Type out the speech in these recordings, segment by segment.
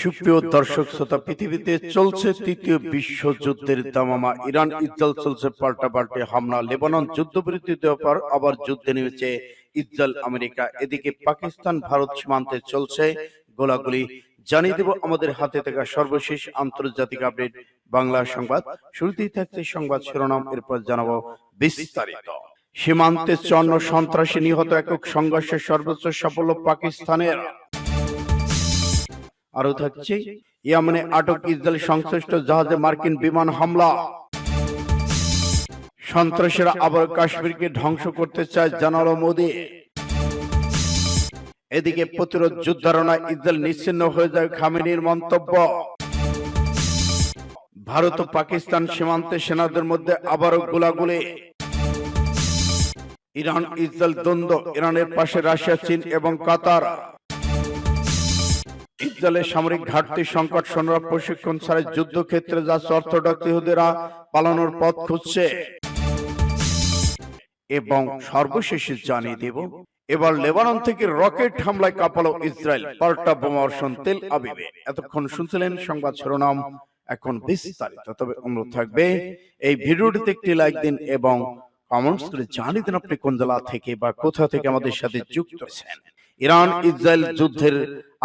সুপ্রিয় দর্শক শ্রোতা, পৃথিবীতে চলছে তৃতীয় বিশ্বযুদ্ধের দামামা। ইরান ইসরায়েল চলছে পাল্টা পাল্টে হামলা। লেবানন যুদ্ধবিরতি দেওয়ার পর আবার যুদ্ধে নেমেছে ইসরায়েল আমেরিকা। এদিকে পাকিস্তান, ভারত সীমান্তে চলছে গোলাগুলি। জানিয়ে দেব আমাদের হাতে থাকা সর্বশেষ আন্তর্জাতিক আপডেট। বাংলা সংবাদ। শুরুতেই থাকছে সংবাদ শিরোনাম, এরপর জানাব বিস্তারিত। সীমান্তে চন্ন সন্ত্রাসী নিহত একক সংঘর্ষের সর্বোচ্চ সাফল্য পাকিস্তানের। আরও থাকছে ইয়ামানে আটক ইসরায়েল সংশ্লিষ্ট জাহাজে মার্কিন বিমান হামলা। সন্ত্রাসীরা আবার কাশ্মীরকে ধ্বংস করতে চায় জানালো মোদী। এদিকে প্রতিরোধ যুদ্ধারণা ইসরায়েল নিশ্চিন্ন হয়ে যায় খামেনির মন্তব্য। ভারত ও পাকিস্তান সীমান্তে সেনাদের মধ্যে আবারও গোলাগুলি। ইরান ইসরায়েল দ্বন্দ্ব। ইরানের পাশে রাশিয়া চীন এবং কাতার। ইসরায়েলের সামরিক ঘাটতি সংকট সৈন্যরা প্রশিক্ষণ ছাড়াই যুদ্ধক্ষেত্রে যাচ্ছে অর্থোডক্স ইহুদিরা পালানোর পথ খুঁজছে। এবং সর্বশেষে জানিয়ে দেব, এবার লেবানন থেকে রকেট হামলায় কাঁপালো ইসরায়েল। পাল্টা বোমা বর্ষণ তেল আবিবে। এতক্ষণ শুনছিলেন সংবাদ শিরোনাম, এখন বিস্তারিত। তবে অনুরোধ থাকবে, এই ভিডিওটিতে একটি লাইক দিন এবং কমেন্টস করে জানিয়ে দিন আপনি কোন জেলা থেকে বা কোথা থেকে আমাদের সাথে যুক্ত আছেন। ইরান ইসরায়েল যুদ্ধের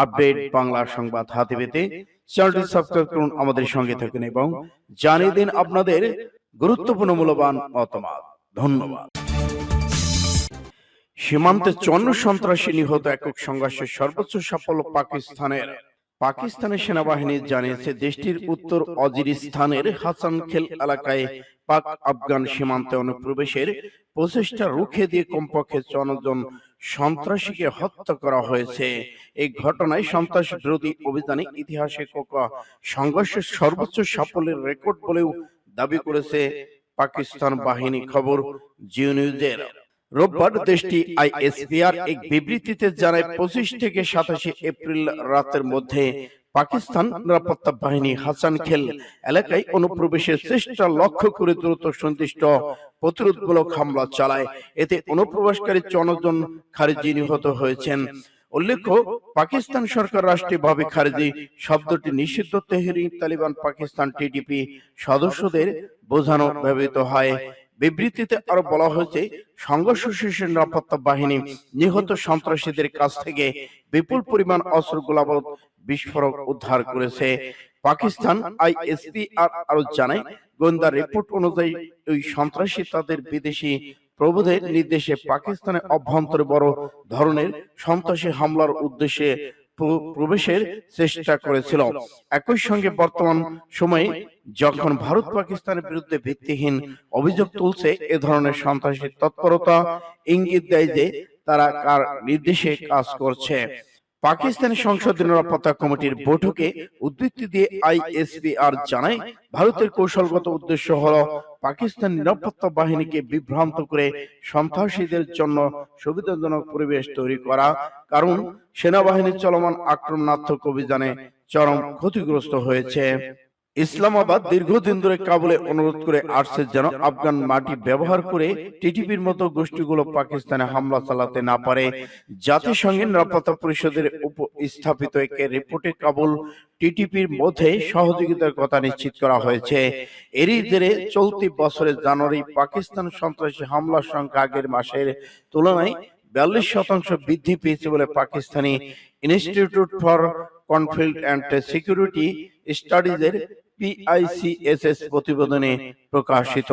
আপডেট বাংলা সংবাদ হাতে পেতে চ্যানেলটি সাবস্ক্রাইব করুন আমাদের সঙ্গে থাকুন এবং জানিয়ে দিন আপনাদের গুরুত্বপূর্ণ মূল্যবান মতামত। ধন্যবাদ। সীমান্তে চন্ন সন্ত্রাসী নিহত একক সংঘর্ষের সর্বোচ্চ সাফল্য পাকিস্তানের। পাকিস্তানের। সেনাবাহিনী জানিয়েছে দেশটির উত্তর অজিরিস্তানের হাসানখেল এলাকায় পাক আফগান সীমান্তে অনুপ্রবেশের প্রচেষ্টা রুখে দিয়ে কমপক্ষে জন সন্ত্রাসীকে হত্যা করা হয়েছে। এই ঘটনায় সন্ত্রাস বিরোধী অভিযানে ইতিহাসে সংঘর্ষের সর্বোচ্চ সাফল্যের রেকর্ড বলেও দাবি করেছে পাকিস্তান বাহিনী খবর জিও নিউজের রোববার দেশটি আইএসপিআর এক বিবৃতিতে জানায়, পঁচিশ থেকে সাতাশে এপ্রিল রাতের মধ্যে পাকিস্তান নিরাপত্তা বাহিনী হাসান খেল এলাকায় অনুপ্রবেশের চেষ্টা লক্ষ্য করে দ্রুত সন্তুষ্ট প্রতিরোধমূলক হামলা চালায়। এতে অনুপ্রবেশকারী জনজন খারিজি নিহত হয়েছেন। উল্লেখ্য, পাকিস্তান সরকার রাষ্ট্রীয়ভাবে খারিজি শব্দটি নিষিদ্ধ। তেহরি তালিবান, পাকিস্তান টিডিপি সদস্যদের বোঝানো ব্যবহৃত হয়। বিবৃতিতে আরও বলা হয়েছে সংঘর্ষ শেষে নিরাপত্তা বাহিনী নিহত সন্ত্রাসীদের কাছ থেকে বিপুল পরিমাণ অস্ত্র গোলাবারুদ বিস্ফোরক উদ্ধার করেছে। পাকিস্তান আইএসপি আর জানায়, গোয়েন্দা রিপোর্ট অনুযায়ী ওই সন্ত্রাসী তাদের বিদেশি প্রবোধের নির্দেশে পাকিস্তানের অভ্যন্তরে বড় ধরনের সন্ত্রাসী হামলার উদ্দেশ্যে প্রবেশের চেষ্টা করেছিল। একই সঙ্গে বর্তমান সময়ে যখন ভারত পাকিস্তানের বিরুদ্ধে ভিত্তিহীন অভিযোগ তুলছে, এ ধরনের সন্ত্রাসের তৎপরতা ইঙ্গিত দেয় যে তারা কার নির্দেশে কাজ করছে। পাকিস্তান সংসদ নিরাপত্তা কমিটির বৈঠকে উদ্ধৃতি দিয়ে আইএসপিআর জানায় ভারতের কৌশলগত উদ্দেশ্য হল পাকিস্তান নিরাপত্তা বাহিনীকে বিভ্রান্ত করে সন্ত্রাসীদের জন্য সুবিধাজনক পরিবেশ তৈরি করা কারণ সেনাবাহিনীর চলমান আক্রমণাত্মক অভিযানে চরম ক্ষতিগ্রস্ত হয়েছে। ইসলামাবাদ দীর্ঘদিন ধরে কাবুলে অনুরোধ করে আসছে যেন আফগান মাটি ব্যবহার করে টিটিপির মতো গোষ্ঠীগুলো পাকিস্তানে হামলা চালাতে না পারে। জাতিসংঘের নিরাপত্তা পরিষদের উপস্থাপিত একটি রিপোর্টে কাবুল টিটিপির মধ্যে সহযোগিতার কথা নিশ্চিত করা হয়েছে। এরই জেরে চলতি বছরের জানুয়ারি পাকিস্তান সন্ত্রাসী হামলার সংখ্যা আগের মাসের তুলনায় বিয়াল্লিশ শতাংশ বৃদ্ধি পেয়েছে বলে Pakistani institute for conflict and security স্টাডিজের PICSS প্রতিবেদনে প্রকাশিত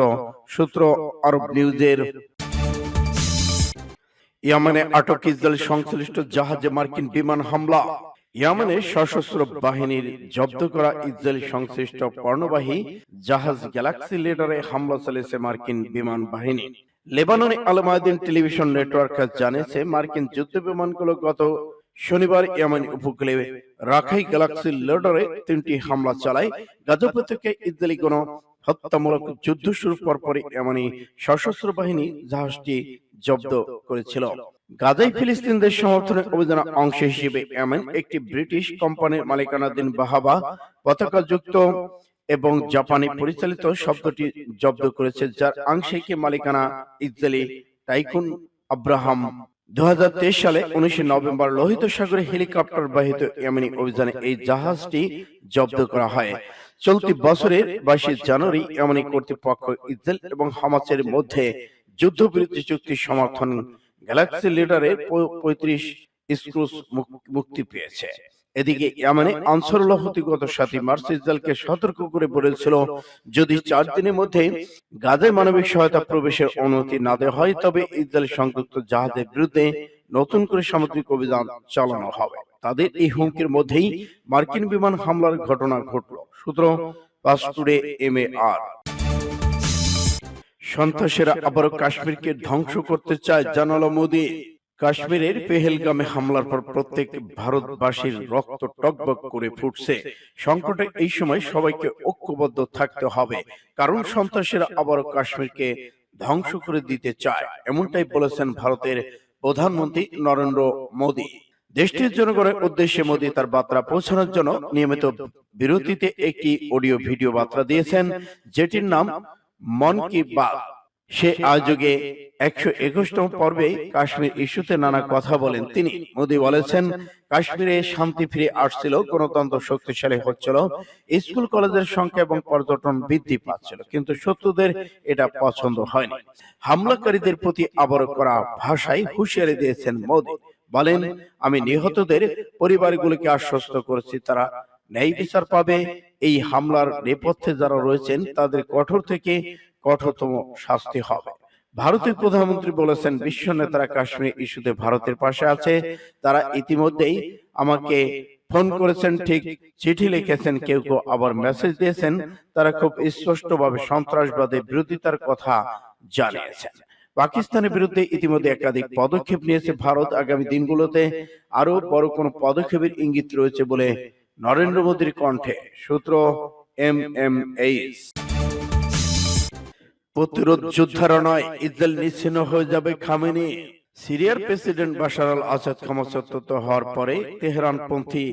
সূত্র আরব নিউজের ইয়ামানে আটক ইসরায়েল সংশ্লিষ্ট জাহাজে মার্কিন বিমান হামলা। ইয়ামানের সশস্ত্র বাহিনীর জব্দ করা ইসরায়েল সংশ্লিষ্ট পর্ণবাহী জাহাজ গ্যালাক্সি লিডারে হামলা চালিয়েছে মার্কিন বিমান বাহিনী। লেবাননে আলমায়দিন টেলিভিশন নেটওয়ার্ক জানিয়েছে মার্কিন যুদ্ধ বিমানগুলো গত শনিবার ইয়ামান উপকূলে রাখাই গ্যালাক্সি লিডারে তিনটি হামলা চালায়। গাজা উপত্যকায় ইসরায়েলি কোন হত্যামূলক যুদ্ধ শুরু পরপরই এমনই সশস্ত্র বাহিনী জাহাজটি জব্দ করেছিল। গাজাই ফিলিস্তিনদের সমর্থনে অভিযানের অংশ হিসেবে এমন একটি ব্রিটিশ কোম্পানির মালিকানাধীন বাহাবা পতাকা যুক্ত এবং জাপানি পরিচালিত শব্দটি জব্দ করেছে যার আংশিক মালিকানা ইসরায়েলি টাইকুন আব্রাহাম। দুহাজার তেইশ সালে উনিশে নভেম্বর লোহিত সাগরে হেলিকপ্টার বাহিত ইয়েমেনি অভিযানে এই জাহাজটি জব্দ করা হয়। চলতি বছরের বাইশে জানুয়ারি ইয়েমেনি কর্তৃপক্ষ ইসরায়েল এবং হামাসের মধ্যে যুদ্ধবিরতি চুক্তি সমর্থন গ্যালাক্সি লিডারের পঁয়ত্রিশ স্ক্রুজ মুক্তি পেয়েছে। এদিকে ইয়ামানে আনসারুল্লাহ গত সাতই মার্চ ইসরায়েলকে সতর্ক করে বলেছিল যদি চার দিনের মধ্যে গাজায় মানবিক সহায়তা প্রবেশের অনুমতি না দেওয়া হয় তবে ইসরায়েল সংযুক্ত জাহাজের বিরুদ্ধে নতুন করে সামুদ্রিক অভিযান চালানো হবে। তাদের এই হুমকির মধ্যেই মার্কিন বিমান হামলার ঘটনা ঘটল। সূত্র পাসটুডে এম এ আর সন্ত্রাসীরা আবারও কাশ্মীরকে ধ্বংস করতে চায় জানালো মোদী। কাশ্মীরের পেহেলগামে হামলার পর প্রত্যেক ভারতবাসীর রক্ত টকবক করে ফুটছে। সংকটে এই সময় সবাইকে ঐক্যবদ্ধ থাকতে হবে। কারণ সন্ত্রাসীরা আবারও কাশ্মীরকে ধ্বংস করে দিতে চায়। এমনটাই বলেছেন ভারতের প্রধানমন্ত্রী নরেন্দ্র মোদী। দেশটির জনগণের উদ্দেশ্যে মোদী তার বার্তা পৌঁছানোর জন্য নিয়মিত বিরতিতে একটি অডিও ভিডিও বার্তা দিয়েছেন। যেটির নাম মন কি বাত। সে আয়োজকে একশো একুশতম পর্বে কাশ্মীর ইস্যুতে নানা কথা বলেন তিনি। মোদী বলেছেন কাশ্মীরে শান্তি ফিরে আসছিল গণতন্ত্র শক্তিশালী হচ্ছিল স্কুল কলেজের সংখ্যা এবং পর্যটন বৃদ্ধি পাচ্ছিল কিন্তু শত্রুদের এটা পছন্দ হয়নি। হামলাকারীদের প্রতি আবারও করা ভাষায় হুঁশিয়ারি দিয়েছেন মোদী। বলেন আমি নিহতদের পরিবারগুলোকে আশ্বস্ত করেছি তারা ন্যায় বিচার পাবে। এই হামলার নেপথ্যে যারা রয়েছেন তাদের কঠোর থেকে কঠোরতম শাস্তি হবে। ভারতের প্রধানমন্ত্রী বলেছেন বিশ্ব নেতারা কাশ্মীর ইস্যুতে ভারতের পাশে আছে। তারা ইতিমধ্যেই আমাকে ফোন করেছেন ঠিক চিঠি লিখেছেন কেউ কেউ আবার মেসেজ দিয়েছেন। তারা খুব স্পষ্টভাবে সন্ত্রাসবাদের বিরোধিতার কথা জানিয়েছেন। পাকিস্তানের বিরুদ্ধে ইতিমধ্যে একাধিক পদক্ষেপ নিয়েছে ভারত। আগামী দিনগুলোতে আরও বড় কোনো পদক্ষেপের ইঙ্গিত রয়েছে বলে নরেন্দ্র মোদীর কণ্ঠে। সূত্র এম এম এইচ প্রতিরোধ যোদ্ধারা নয় ইসরায়েল নিশ্চিন্ন হয়ে যাবে খামেনি। সিরিয়ার প্রেসিডেন্ট বাশার আল আসাদ ক্ষমতাচ্যুত হওয়ার পরে তেহরানপন্থী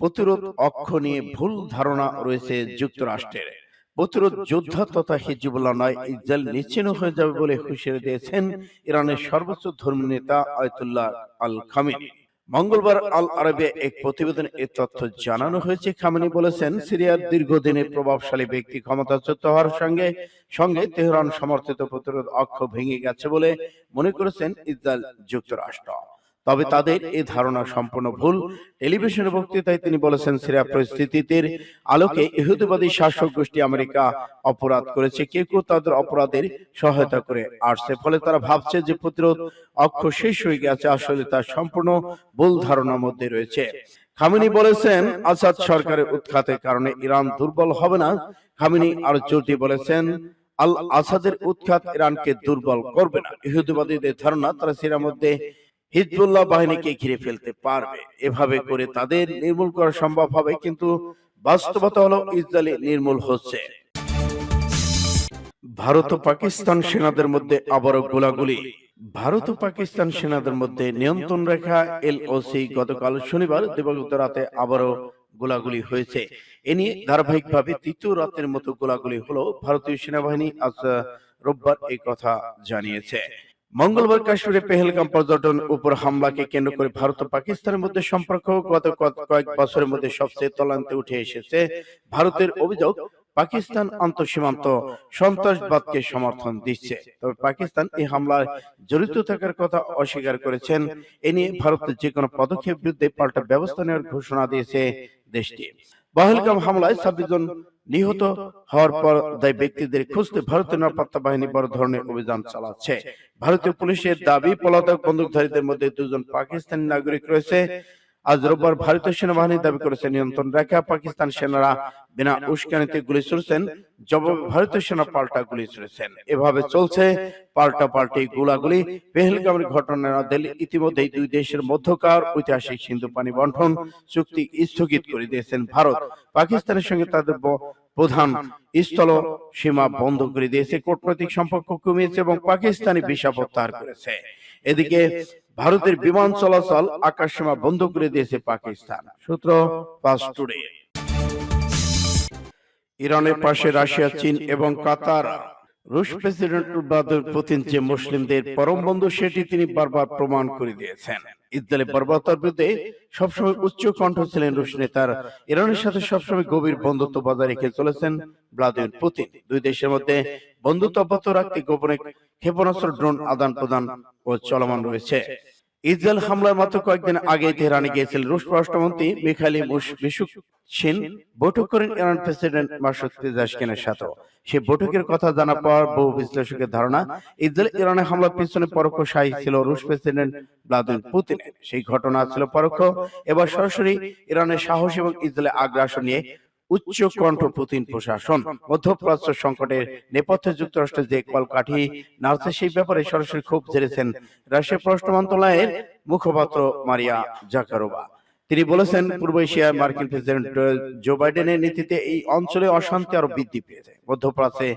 প্রতিরোধ অক্ষ নিয়ে ভুল ধারণা রয়েছে যুক্তরাষ্ট্রের। প্রতিরোধ যোদ্ধা তথা হিজবুল্লাহ নয় ইসরায়েল নিশ্চিন্ন হয়ে যাবে বলে হুঁশিয়ারি দিয়েছেন ইরানের সর্বোচ্চ ধর্মীয় নেতা আয়তুল্লাহ আল খামিনি মঙ্গলবার আল আরবে এক প্রতিবেদনে এ তথ্য জানানো হয়েছে। খামেনি বলেছেন সিরিয়ার দীর্ঘদিনের প্রভাবশালী ব্যক্তি ক্ষমতাচ্যুত হওয়ার সঙ্গে সঙ্গে তেহরান সমর্থিত প্রতিরোধ অক্ষ ভেঙে গেছে বলে মনে করেছেন ইসরায়েল যুক্তরাষ্ট্র। তবে তাদের এই ধারণা সম্পূর্ণ ভুল। টেলিভিশনের বক্তৃতায় তিনি বলেছেন সিরিয়া পরিস্থিতির আলোকে ইহুদিবাদী শাসক গোষ্ঠী আমেরিকা অপরাধ করেছে। কেউ কেউ তাদের অপরাধের সহায়তা করে আসছে ফলে তারা ভাবছে যে প্রতিরোধ অক্ষ শেষ হয়ে গেছে। আসলে তার সম্পূর্ণ ভুল ধারণার মধ্যে রয়েছে। খামিনি বলেছেন আসাদ সরকারের উৎখাতের কারণে ইরান দুর্বল হবে না। খামিনি আরও দিয়ে বলেছেন আল আসাদের উৎখাত ইরানকে দুর্বল করবে না ইহুদিবাদীদের ধারণা তারা সিরিয়ার মধ্যে হিজবুল্লাহ বাহিনীকে ঘিরে ফেলতে পারবে। এভাবে করে তাদের নির্মূল করা সম্ভব হবে কিন্তু বাস্তবতা হলো ইসরায়েলি নির্মূল হচ্ছে। ভারত ও পাকিস্তান সেনাদের মধ্যে আবারও গোলাগুলি। ভারত ও পাকিস্তান সেনাদের মধ্যে নিয়ন্ত্রণ রেখা এল এলওসি গতকাল শনিবার দিবাগত রাতে আবারও গোলাগুলি হয়েছে। এ নিয়ে ধারাবাহিকভাবে তৃতীয় রাতের মতো গোলাগুলি হলো ভারতীয় সেনাবাহিনী আজ রোববার এই কথা জানিয়েছে। মঙ্গলবার কাশ্মীরে পেহেলগাম পর্যটন উপর হামলাকে কেন্দ্র করে ভারত ও পাকিস্তানের মধ্যে সম্পর্ক গত কয়েক বছরের মধ্যে সবচেয়ে তলান্তে উঠে এসেছে। ভারতের অভিযোগ, পাকিস্তান আন্তঃসীমান্ত সন্ত্রাসবাদকে সমর্থন দিচ্ছে। তবে পাকিস্তান এই হামলায় জড়িত থাকার কথা অস্বীকার করেছেন। এ নিয়ে ভারতের যে কোনো পদক্ষেপ বিরুদ্ধে পাল্টা ব্যবস্থা নেওয়ার ঘোষণা দিয়েছে দেশটি। পহেলগাম হামলায় ছাব্বিশ জন নিহত হওয়ার পর দায়ী ব্যক্তিদের খুঁজতে ভারতীয় নিরাপত্তা বাহিনী বড় ধরনের অভিযান চালাচ্ছে। ভারতীয় পুলিশের দাবি, পলাতক বন্দুকধারীদের মধ্যে দুজন পাকিস্তানি নাগরিক রয়েছে। আজ রোববার ভারতীয় সেনাবাহিনী দাবি করেছে নিয়ন্ত্রণ রেখা পাকিস্তান সেনারা বিনা উস্কানিতে গুলি ছুড়ছেন জবাবে ভারতীয় সেনা পাল্টা গুলি ছুড়েছেন। এভাবে চলছে পাল্টা পাল্টি গোলাগুলি। পেহেলগামের ঘটনা দিল্লি ইতিমধ্যে দুই দেশের মধ্যকার ঐতিহাসিক সিন্ধু পানি বন্টন চুক্তি স্থগিত করে দিয়েছেন ভারত। পাকিস্তানের সঙ্গে তাদের প্রধান স্থল সীমা বন্ধ করে দিয়েছে কূটনৈতিক সম্পর্ক কমিয়েছে এবং পাকিস্তানি ভিসা প্রত্যাহার করেছে। এদিকে ভারতের বিমান চলাচল আকাশ সীমা বন্ধ করে দিয়েছে পাকিস্তান। সূত্র ফাস্ট টুডে। ইরানের পাশে রাশিয়া চীন এবং কাতার। রুশ প্রেসিডেন্ট ভ্লাদিমির পুতিন যে মুসলিমদের পরম বন্ধু সেটি তিনি বারবার প্রমাণ করে দিয়েছেন। ইসরায়েলের বর্বরতার বিরুদ্ধে সবসময় উচ্চ কণ্ঠ ছিলেন রুশ নেতার ইরানের সাথে সবসময় গভীর বন্ধুত্ব বজায় রেখে চলেছেন ভ্লাদিমির পুতিন। দুই দেশের মধ্যে বন্ধুত্ব অব্যাহত রাখতে গোপনে ক্ষেপণাস্ত্র ড্রোন আদান প্রদান ও চলমান রয়েছে। ইসরায়েল হামলার মাত্র কয়েকদিন আগে তেহরানে গিয়েছিল রুশ পররাষ্ট্রমন্ত্রী মিখাইলি মিশুকশিন বৈঠক করেন ইরান প্রেসিডেন্ট মাসুদ পেজাশকিনের সাথে সে বৈঠকের কথা জানা পর বহু বিশ্লেষকের ধারণা, ইসরায়েল ইরানে হামলার পিছনে পরোক্ষ সাই ছিল রুশ প্রেসিডেন্ট ভ্লাদিমির পুতিনের সেই ঘটনা ছিল পরোক্ষ। এবার সরাসরি ইরানের সাহস এবং ইসরায়েলের আগ্রাসন নিয়ে উচ্চ কণ্ঠ পুতিন প্রশাসন, মধ্যপ্রাচ্য সংকটের নেপথ্যে যুক্তরাষ্ট্রের যে কলকাঠি নাড়ছে সেই ব্যাপারে সরাসরি ক্ষোভ ঝেড়েছেন রাশিয়ার পররাষ্ট্র মন্ত্রণালয়ের মুখপাত্র মারিয়া জাকারোবা তিনি বলেছেন, পূর্ব এশিয়ার মার্কিন প্রেসিডেন্ট জো বাইডেনের নীতিতে এই অঞ্চলে অশান্তি আরও বৃদ্ধি পেয়েছে। মধ্যপ্রাচ্যে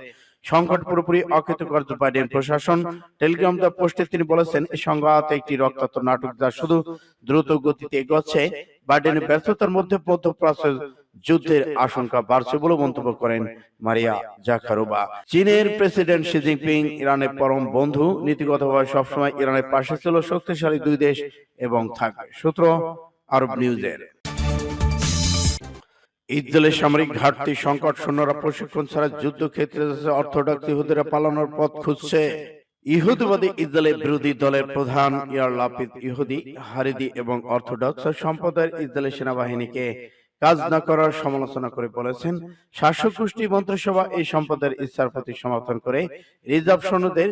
সংকট পুরোপুরি অকৃতকার্য, বাইডেন প্রশাসন টেলিগ্রাম দ্য পোস্টে তিনি বলেছেন এই সংঘাত একটি রক্তাক্ত নাটক যা শুধু দ্রুত গতিতে এগোচ্ছে। বাইডেনের ব্যর্থতার মধ্যে মধ্যপ্রাচ্যের যুদ্ধের আশঙ্কা বাড়ছে বলে মন্তব্য করেন মারিয়া জাকারোবা। চীনের প্রেসিডেন্ট শি জিনপিং ইরানের পরম বন্ধু নীতিগতভাবে সবসময় ইরানের পাশে ছিল শক্তিশালী দুই দেশ এবং থাকবে। সূত্র আরব নিউজের। ইসরায়েলের সামরিক ঘাটতি সংকট সৈন্যরা প্রশিক্ষণ ছাড়া যুদ্ধক্ষেত্রে যাচ্ছে অর্থোডক্স ইহুদিরা পালানোর পথ খুঁজছে। ইহুদিবাদী ইসরায়েলের বিরোধী দলের প্রধান ইয়ার লাপিদ ইহুদি হারিদি এবং অর্থোডক্স সম্প্রদায়ের ইসরায়েলের সেনাবাহিনীকে কাজ না করার সমালোচনা করে বলেছেন শাসক গোষ্ঠী মন্ত্রিসভা এই সম্পদের ইচ্ছার প্রতি সমর্থন করে রিজার্ভ সৈন্যদের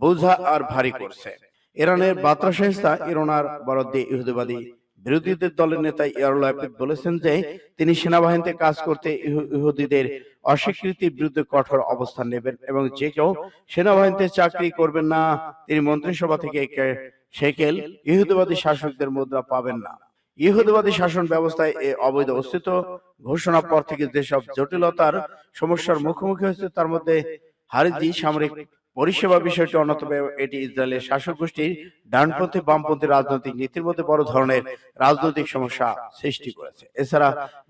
বোঝা আর ভারী করছে। ইরানের বার্তা সংস্থা ইরানার বরাদ্দে ইহুদিবাদী বিরোধীদের দলের নেতা ইয়ারলাপিদ বলেছেন যে তিনি সেনাবাহিনীতে কাজ করতে ইহু- ইহুদিদের অস্বীকৃতির বিরুদ্ধে কঠোর অবস্থান নেবেন এবং যে কেউ সেনাবাহিনীতে চাকরি করবেন না তিনি মন্ত্রিসভা থেকে সেকেল ইহুদিবাদী শাসকদের মুদ্রা পাবেন না। ইহুদিবাদী শাসন ব্যবস্থায় এ অবৈধ অস্তিত্ব ঘোষণার পর থেকে যেসব জটিলতার সমস্যার মুখোমুখি হয়েছে, তার মধ্যে হারিজি সামরিক পরিষেবা বিষয়টি অন্যতম। এটি ইসরায়েলের শাসক গোষ্ঠীর ডানপন্থী, বামপন্থী রাজনৈতিক নীতির মধ্যে বড় ধরনের রাজনৈতিক সমস্যা সৃষ্টি করেছে। এছাড়া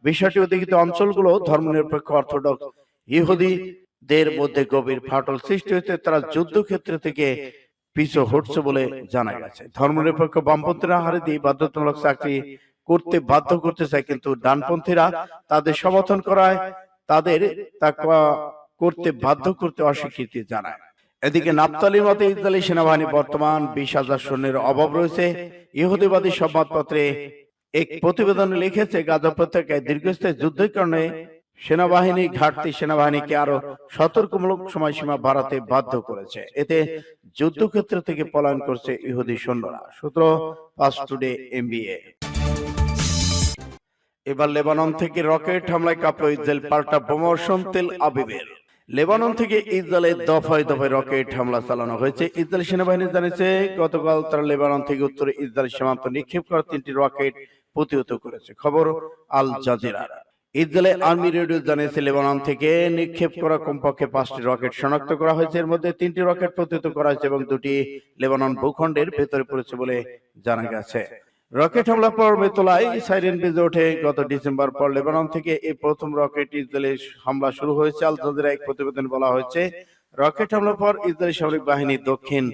বিষয়টি অধিকৃত অঞ্চলগুলো ধর্মনিরপেক্ষ অর্থোডক্স ইহুদিদের মধ্যে গভীর ফাটল সৃষ্টি হয়েছে। তারা যুদ্ধক্ষেত্র থেকে পিছু হটছে বলে জানা গেছে। ধর্মনিরপেক্ষ বামপন্থীরা হারিদি বাধ্যতামূলক চাকরি করতে বাধ্য করতে চায় কিন্তু ডানপন্থীরা তাদের সমর্থন করায় তাদের তা করতে বাধ্য করতে অস্বীকৃতি জানায়। এদিকে নাপতালির মতে ইসরায়েলি সেনাবাহিনী বর্তমান বিশ হাজার সৈন্যের অভাব রয়েছে। ইহুদিবাদী সংবাদপত্রে এক প্রতিবেদনে লিখেছে গাজা উপত্যকায় দীর্ঘস্থায়ী যুদ্ধের কারণে সেনাবাহিনী ঘাটতি সেনাবাহিনীকে আরও সতর্কমূলক সময়সীমা বাড়াতে বাধ্য করেছে। এতে যুদ্ধক্ষেত্র থেকে পলায়ন করছে ইহুদি সৈন্যরা। সূত্র পাস টুডে এমবিএ এবার লেবানন থেকে রকেট হামলায় কাঁপল ইসরায়েল পাল্টা বোমাবর্ষণ তেল আবিবের। লেবানন থেকে ইসরায়েলের দফায় দফায় রকেট হামলা চালানো হয়েছে। ইসরায়েল সেনাবাহিনী জানিয়েছে, গতকাল তারা লেবানন থেকে উত্তরে ইসরায়েল সীমান্ত নিক্ষেপ করা তিনটি রকেট প্রতিহত করেছে। খবর আল জাজিরার। ইসরায়েলের আর্মি রেডিও জানিয়েছে লেবানন থেকে নিক্ষেপ করা কমপক্ষে পাঁচটি রকেট শনাক্ত করা হয়েছে। এর মধ্যে তিনটি রকেট প্রতিহত করা হয়েছে এবং দুটি লেবানন ভূখণ্ডের ভেতরে পড়েছে বলে জানা গেছে। রকেট হামলা পর মেতলায় সাইরেন বেজে ওঠে। গত ডিসেম্বর পর লেবানন থেকে এই প্রথম রকেট ইসরায়েলের হামলা শুরু হয়েছে। আল জাজিরা এক প্রতিবেদনে বলা হয়েছে, রকেট হামলার পর ইসরায়েলি সামরিক বাহিনী দক্ষিণ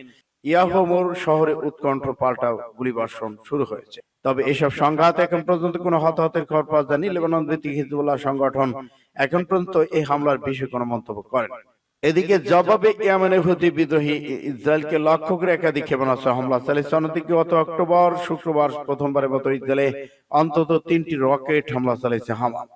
ইয়াহোমোর শহরে উৎকণ্ঠ পাল্টা গুলিবর্ষণ শুরু হয়েছে। তবে এসব সংঘাত এখন পর্যন্ত কোনো হতাহতের খবর পাওয়া যায়নি। লেবানন ভিত্তিক হিজবুল্লাহ সংগঠন এখন পর্যন্ত এই হামলার বিষয়ে কোনো মন্তব্য করেন। এদিকে জবাবে ইয়ামেনের হুতি বিদ্রোহী ইসরায়েলকে লক্ষ্য করে একাধিক ক্ষেপণাস্ত্র হামলা চালিয়েছে। অন্যদিকে গত অক্টোবর শুক্রবার প্রথমবারের মতো ইসরায়েলে অন্তত তিনটি রকেট হামলা চালিয়েছে হামাস।